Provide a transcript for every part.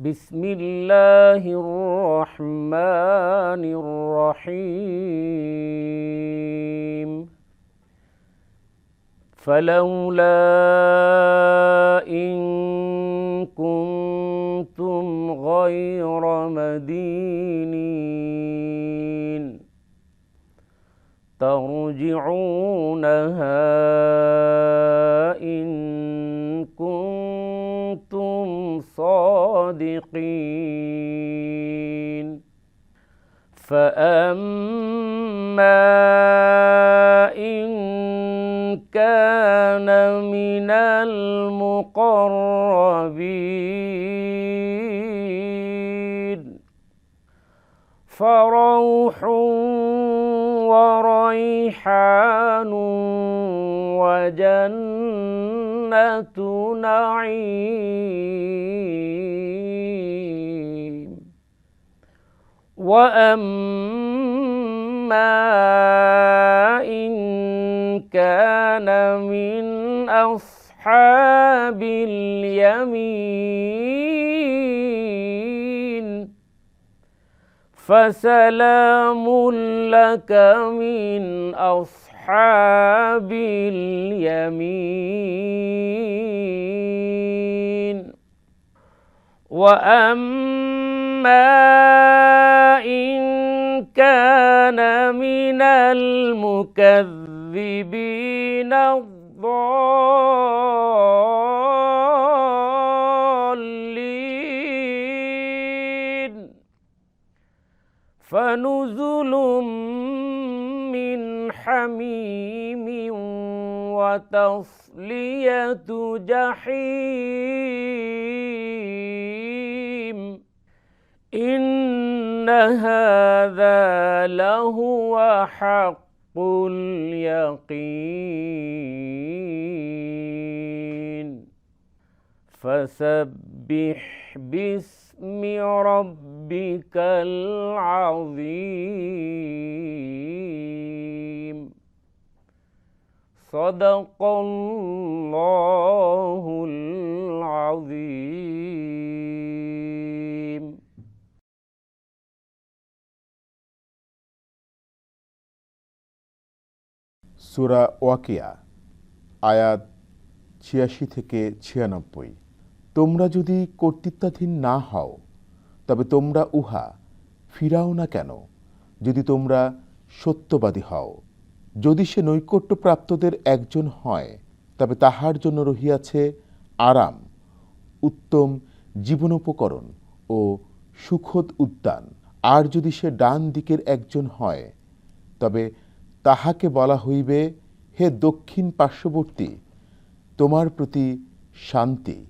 بسم الله الرحمن الرحيم. فلولا إن كنتم غير مدينين. ترجعونها صادقين فأما إن كان من المقربين. فروح وريحان وجنة نعيم. وأما إن كان من أصحاب اليمين فسلام لك من أصحاب اليمين وأما إن كان من المكذبين الضالين. فنزل من حميم وتصلية جحيم. إن هذا لهو حق اليقين فسبح باسم ربك العظيم صدق الله العظيم সুরা ওয়াকিয়া, আয়াত ছিয়াশি থেকে ছিয়ানব্বই। তোমরা যদি কর্তৃত্বাধীন না হও, তবে তোমরা উহা ফিরাও না কেন? যদি তোমরা সত্যবাদী হও, যদি সে নৈকট্যপ্রাপ্তদের একজন হয়, তবে তাহার জন্য রহিয়াছে আরাম, উত্তম জীবনোপকরণ ও সুখদ উদ্যান। আর যদি সে ডান দিকের একজন হয়, তবে তাহাকে বলা হইবে, হে দক্ষিণ পার্শ্ববর্তী, তোমার প্রতি শান্তি।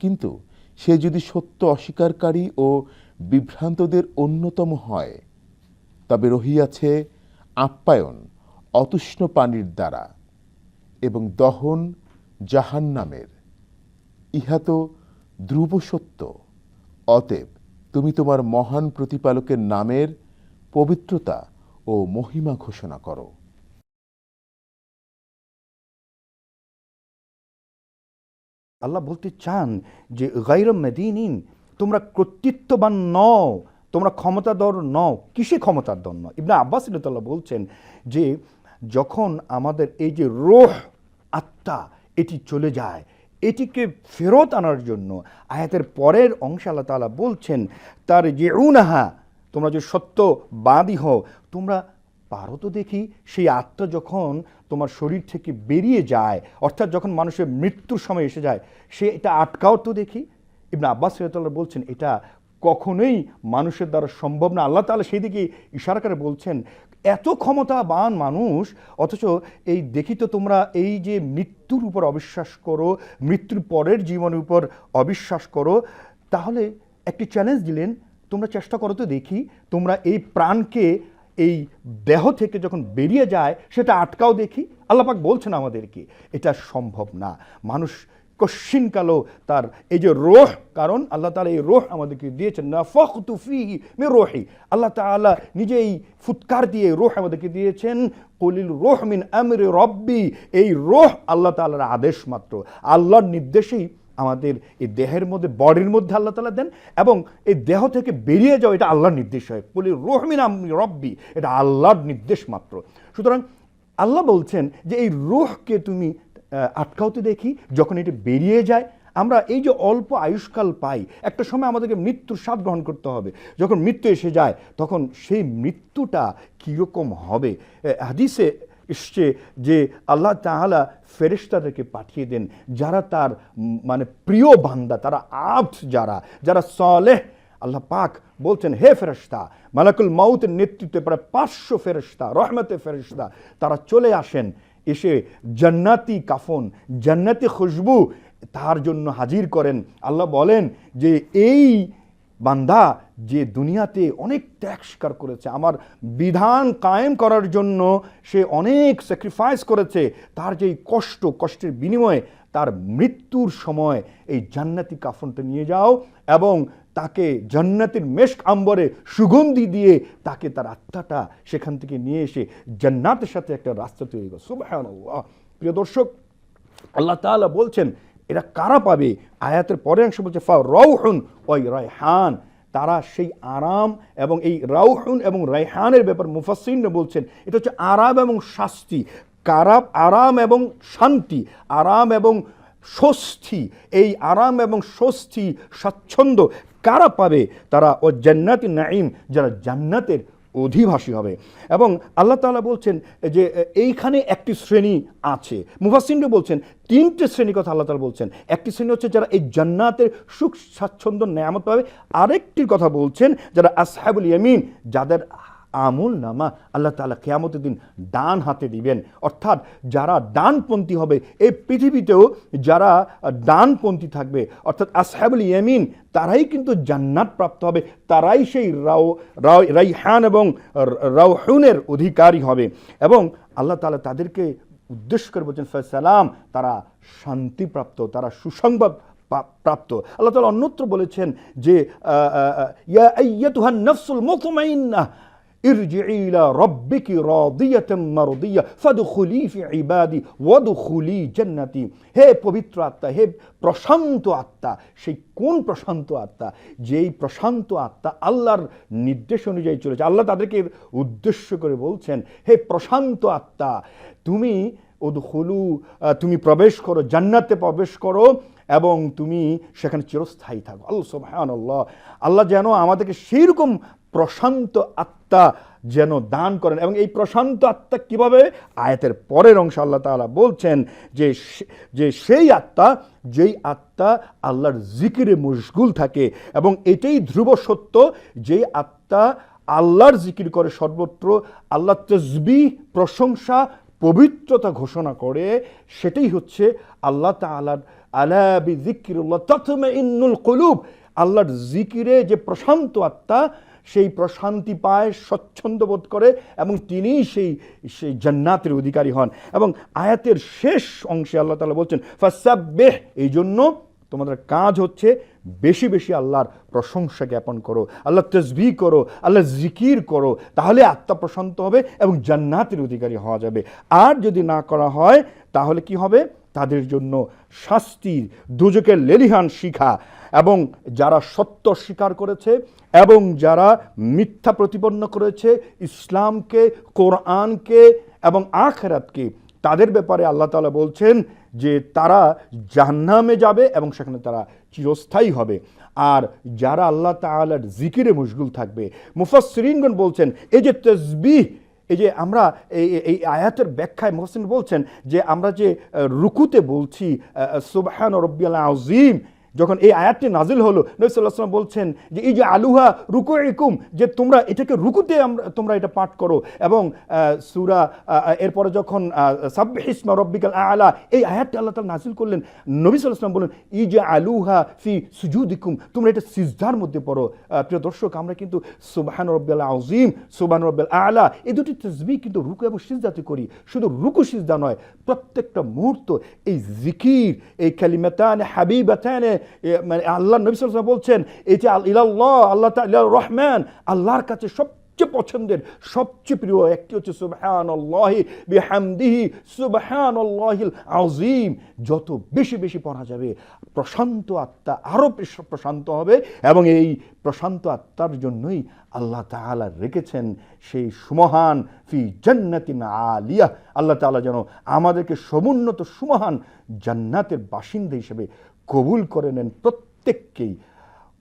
কিন্তু সে যদি সত্য অস্বীকারী ও বিভ্রান্তদের অন্যতম হয়, তবে রহিয়াছে আপ্যায়ন, অতুষ্ণ পানির দ্বারা এবং দহন জাহান্নামের। ইহা তো ধ্রুব সত্য। অতএব তুমি তোমার মহান প্রতিপালকের নামের পবিত্রতা ও মহিমা ঘোষণা করো। আল্লাহ বলতে চান যে গাইর মেদিনিন, তোমরা কর্তৃত্ববান নও, তোমরা ক্ষমতাধর নও। কিসে ক্ষমতাধর নও ইবনা আব্বাস ইল্লাহ বলছেন যে, যখন আমাদের এই যে রোহ, আত্মা, এটি চলে যায়, এটিকে ফেরত আনার জন্য, আয়াতের পরের অংশে আল্লাহ তাআলা বলছেন তার যে উনাহা তোমরা যে সত্যবাদী হও, তোমরা পারো তো দেখি সেই আত্মা যখন তোমার শরীর থেকে বেরিয়ে যায়, অর্থাৎ যখন মানুষের মৃত্যুর সময় এসে যায়, সে এটা আটকাও তো দেখি। ইবনা আব্বাস সিরাতুল্লাহ বলছেন, এটা কখনোই মানুষের দ্বারা সম্ভব না। আল্লাহ তাআলা সেই দিকে ইশারা করে বলছেন, এত ক্ষমতাবান মানুষ, অথচ এই দেখি তো তোমরা এই যে মৃত্যুর উপর অবিশ্বাস করো, মৃত্যুর পরের জীবনের উপর অবিশ্বাস করো, তাহলে একটি চ্যালেঞ্জ দিলেন তোমরা চেষ্টা করো তো দেখি তোমরা এই প্রাণকে এই দেহ থেকে যখন বেরিয়ে যায়, সেটা আটকাও দেখি। আল্লাপাক বলছেন আমাদেরকে, এটা সম্ভব না। মানুষ কশ্চিনকালও তার এই যে রোহ, কারণ আল্লাহ তালা এই রোহ আমাদেরকে দিয়েছেন না ফখ তুফি মে রোহি। আল্লাহ তালা নিজেই ফুৎকার দিয়ে রোহ আমাদেরকে দিয়েছেন, কলিল রোহ মিন আমরে রব্বি। এই রোহ আল্লাহ তালার আদেশ মাত্র। আল্লাহর নির্দেশেই আমাদের এই দেহের মধ্যে, বডির মধ্যে আল্লাহ তালা দেন এবং এই দেহ থেকে বেরিয়ে যাওয়া, এটা আল্লাহর নির্দেশ হয়। বলি রহমিন আমি রব্বি এটা আল্লাহর নির্দেশ মাত্র। সুতরাং আল্লাহ বলছেন যে, এই রোহকে তুমি আটকাওতে দেখি, যখন এটি বেরিয়ে যায়, আমরা এই যে অল্প আয়ুষ্কাল পাই, একটা সময় আমাদেরকে মৃত্যুর স্বাদ গ্রহণ করতে হবে। যখন মৃত্যু এসে যায়, তখন সেই মৃত্যুটা কীরকম হবে? হাদিসে এসছে যে আল্লাহ তাআলা ফেরেশতাদেরকে পাঠিয়ে দেন, যারা তার মানে প্রিয় বান্দা, তারা আবস যারা যারা সলেহ। আল্লাহ পাক বলছেন, হে ফেরেশতা, মালাকুল মাউতের নেতৃত্বে প্রায় পাঁচশো ফেরেশতা রহমতে ফেরেশতা, তারা চলে আসেন, এসে জান্নাতি কাফন, জান্নাতি খুশবু তার জন্য হাজির করেন। আল্লাহ বলেন যে এই বান্দা যে দুনিয়াতে অনেক ত্যাগ স্বীকার করেছে, আমার বিধান কায়েম করার জন্য সে অনেক স্যাক্রিফাইস করেছে, তার যেই কষ্ট, কষ্টের বিনিময়ে তার মৃত্যুর সময় এই জান্নাতি কাফনটা নিয়ে যাও এবং তাকে জান্নাতের মেশক আম্বরে সুগন্ধি দিয়ে তাকে তার আত্মাটা সেখান থেকে নিয়ে এসে জান্নাতের সাথে একটা রাস্তা তৈরি করো। প্রিয় দর্শক, আল্লাহ তাআলা বলছেন এরা কারা পাবে? আয়াতের পরের অংশ বলছে, ফা রৌহুন ওই রায়হান তারা সেই আরাম এবং এই রাউহুন এবং রায়হানের ব্যাপার মুফাসিন বলছেন, এটা হচ্ছে আরাম এবং শাস্তি। কারাব আরাম এবং শান্তি, আরাম এবং স্বস্তি, এই আরাম এবং স্বস্তি, স্বাচ্ছন্দ্য কারা পাবে? তারা ও জান্নাতি নাইম যারা জান্নাতের অধিবাসী হবে। এবং আল্লাহ তালা বলছেন যে, এইখানে একটি শ্রেণি আছে। মুফাসিনরা বলছেন, তিনটে শ্রেণির কথা আল্লাহ তালা বলছেন। একটি শ্রেণি হচ্ছে যারা এই জান্নাতের সুখ, স্বাচ্ছন্দ্য, নেয়ামত পাবে। আরেকটির কথা বলছেন যারা আসহাবুল ইয়ামিন, যাদের আমুল নামা, আল্লাহ তাআলা কেয়ামতের দিন ডান হাতে দিবেন। অর্থাৎ যারা ডানপন্থী হবে, এই পৃথিবীতেও যারা ডানপন্থী থাকবে, অর্থাৎ আসহাবুল ইয়ামিন, তারাই কিন্তু জান্নাত প্রাপ্ত হবে, তারাই সেই রাও রাইহান এবং রাউহুনের অধিকারী হবে। এবং আল্লাহ তালা তাদেরকে উদ্দেশ্য করে বলছেন সালাম তারা শান্তিপ্রাপ্ত, তারা সুসংবাদ প্রাপ্ত। আল্লাহ তাআলা অন্যত্র বলেছেন যে ইয়া নাফসুল মুতমাইন্নাহ ارجعي ইলা ربك রাদিয়াতাম মারদিয়া فادخلي في عبادي وادخلي جنتي হে পবিত্র আত্মা, হে প্রশান্ত আত্মা, সেই কোন প্রশান্ত আত্মা? যেই প্রশান্ত আত্মা আল্লাহর নির্দেশ অনুযায়ী চলেছে। আল্লাহ তাদেরকে উদ্দেশ্য করে বলছেন, হে প্রশান্ত আত্মা, তুমি উদখুলু তুমি প্রবেশ করো, জান্নাতে প্রবেশ করো এবং তুমি সেখানে চিরস্থায়ী থাকো। আল্লাহ সোহান আল্লাহ আল্লাহ যেন আমাদেরকে সেইরকম প্রশান্ত আত্মা যেন দান করেন। এবং এই প্রশান্ত আত্মা কীভাবে? আয়াতের পরের অংশ আল্লাহ তাআলা বলছেন যে যে সেই আত্মা, যেই আত্মা আল্লাহর জিকিরে মশগুল থাকে এবং এটাই ধ্রুব সত্য যেই আত্মা আল্লাহর জিকির করে সর্বত্র আল্লাহ তসবি, প্রশংসা, পবিত্রতা ঘোষণা করে, সেটাই হচ্ছে আল্লাহ তাআলার আলা বিযিকরিল্লাহ তাতমাইন্নুল কলুব। আল্লাহর জিকিরে যে প্রশান্ত আত্মা সেই প্রশান্তি পায়, স্বচ্ছন্দ বোধ করে এবং তিনিই সেই সেই জান্নাতের অধিকারী হন। এবং আয়াতের শেষ অংশে আল্লাহ তাআলা বলছেন, ফাসাব্বিহ এই জন্য তোমাদের কাজ হচ্ছে বেশি বেশি আল্লাহর প্রশংসা জ্ঞাপন করো আল্লাহ তসবি করো আল্লাহ জিকির করো, তাহলে আত্মা প্রশান্ত হবে এবং জান্নাতের অধিকারী হওয়া যাবে। আর যদি না করা হয়, তাহলে কি হবে? তাদের জন্য শাস্তির দুজকের লেলিহান শিখা। এবং যারা সত্য স্বীকার করেছে এবং যারা মিথ্যা প্রতিপন্ন করেছে ইসলামকে, কোরআনকে এবং আখেরাতকে, তাদের ব্যাপারে আল্লাহ তালা বলছেন যে তারা জাহান্নামে যাবে এবং সেখানে তারা চিরস্থায়ী হবে। আর যারা আল্লাহ তাআলার জিকিরে মশগুল থাকবে, মুফাসসিরিনগণ বলছেন, এই যে তসবিহ এই যে আমরা এই আয়াতের ব্যাখ্যায় মোহসিন বলছেন যে আমরা যে রুকুতে বলছি সুবহান রব্বিয়াল আজিম যখন এই আয়াতটি নাজিল হলো, নবী সাল্লাহ বলছেন যে এই যে আলুহা রুকু ইকুম যে তোমরা এটাকে রুকুতে আমরা, তোমরা এটা পাঠ করো। এবং সুরা এরপরে যখন সাব্বিহিসমা রব্বিকাল আলা, এই আয়াতটি আল্লাহ তাআলা নাজিল করলেন। নবী সাল্লাহ সাল্লাম বললেন এই যে আলুহা ফি সুজুদিকুম তোমরা এটা সিজদার মধ্যে পড়ো। প্রিয় দর্শক, আমরা কিন্তু সুবহান রব্বিয়াল আজিম সুবহান রব্বিয়াল আলা, এই দুটি তসবিহ কিন্তু রুকু এবং সিজদাতে করি। শুধু রুকু সিজদা নয়, প্রত্যেকটা মুহূর্ত এই জিকির, এই কালিমাতানে হাবিবাতানে মানে আল্লাহ নবী সাল্লাল্লাহু আলাইহি ওয়াসাল্লাম বলছেন আল- ইলাল্লাহ, আল্লাহ তাআলা রহমান, আল্লাহর কাছে সব সবচেয়ে পছন্দের, সবচেয়ে প্রিয় একটি হচ্ছে সুবহান আল্লাহি বিহামদিহি সুবহান আল্লাহিল আজিম যত বেশি বেশি পড়া যাবে, প্রশান্ত আত্মা আরও প্রশান্ত হবে এবং এই প্রশান্ত আত্মার জন্যই আল্লাহ তাআলা রেখেছেন সেই সুমহান ফি জান্নাতিন আলিয়া। আল্লাহ তাআলা যেন আমাদেরকে সমুন্নত সুমহান জান্নাতের বাসিন্দা হিসেবে কবুল করে নেন প্রত্যেককেই।